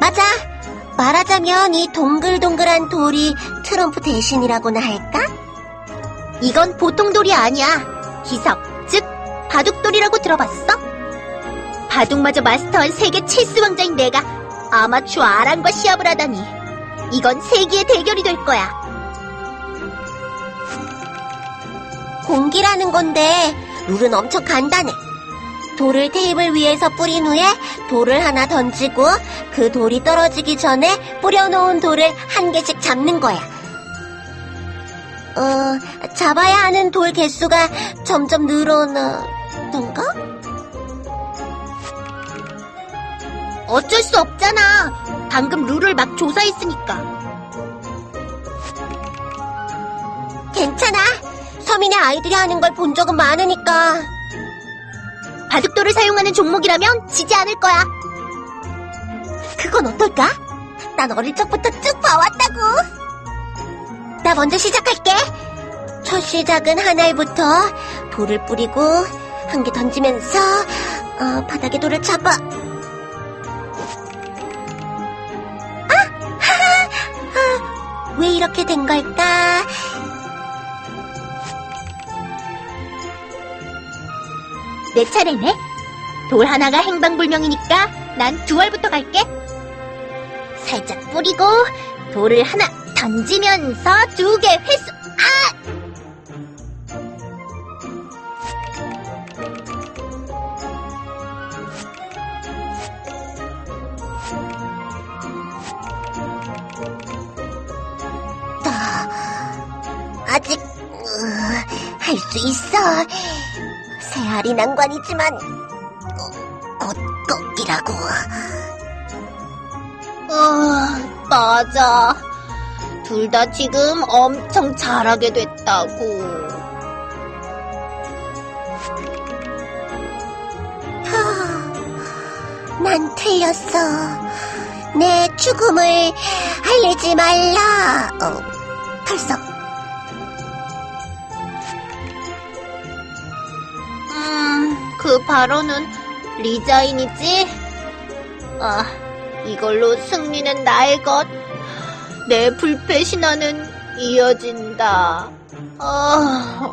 맞아. 말하자면 이 동글동글한 돌이 트럼프 대신이라고나 할까? 이건 보통 돌이 아니야. 기석, 즉 바둑돌이라고 들어봤어? 바둑마저 마스터한 세계 체스 왕자인 내가 아마추어 아랑과 시합을 하다니. 이건 세기의 대결이 될 거야. 공기라는 건데 룰은 엄청 간단해. 돌을 테이블 위에서 뿌린 후에 돌을 하나 던지고 그 돌이 떨어지기 전에 뿌려놓은 돌을 한 개씩 잡는 거야. 어, 잡아야 하는 돌 개수가 점점 늘어나던가? 어쩔 수 없잖아. 방금 룰을 막 조사했으니까. 괜찮아. 서민의 아이들이 하는 걸 본 적은 많으니까. 바둑돌을 사용하는 종목이라면 지지 않을 거야. 그건 어떨까? 난 어릴 적부터 쭉 봐왔다고. 나 먼저 시작할게. 첫 시작은 하나부터 돌을 뿌리고 한 개 던지면서 어, 바닥에 돌을 잡아. 아, 아, 왜 이렇게 된 걸까? 내 차례네. 돌 하나가 행방불명이니까 난 두 알부터 갈게. 살짝 뿌리고 돌을 하나 던지면서 두 개 회수. 아! 나 아직 할 수 있어. 새알이 난관이지만 어, 곧 꺾이라고. 어, 맞아. 둘 다 지금 엄청 잘하게 됐다고. 난 틀렸어. 내 죽음을 알리지 말라. 어, 탈석. 그 발언은 리자인이지? 아, 이걸로 승리는 나의 것. 내 불패 신화는 이어진다. 아,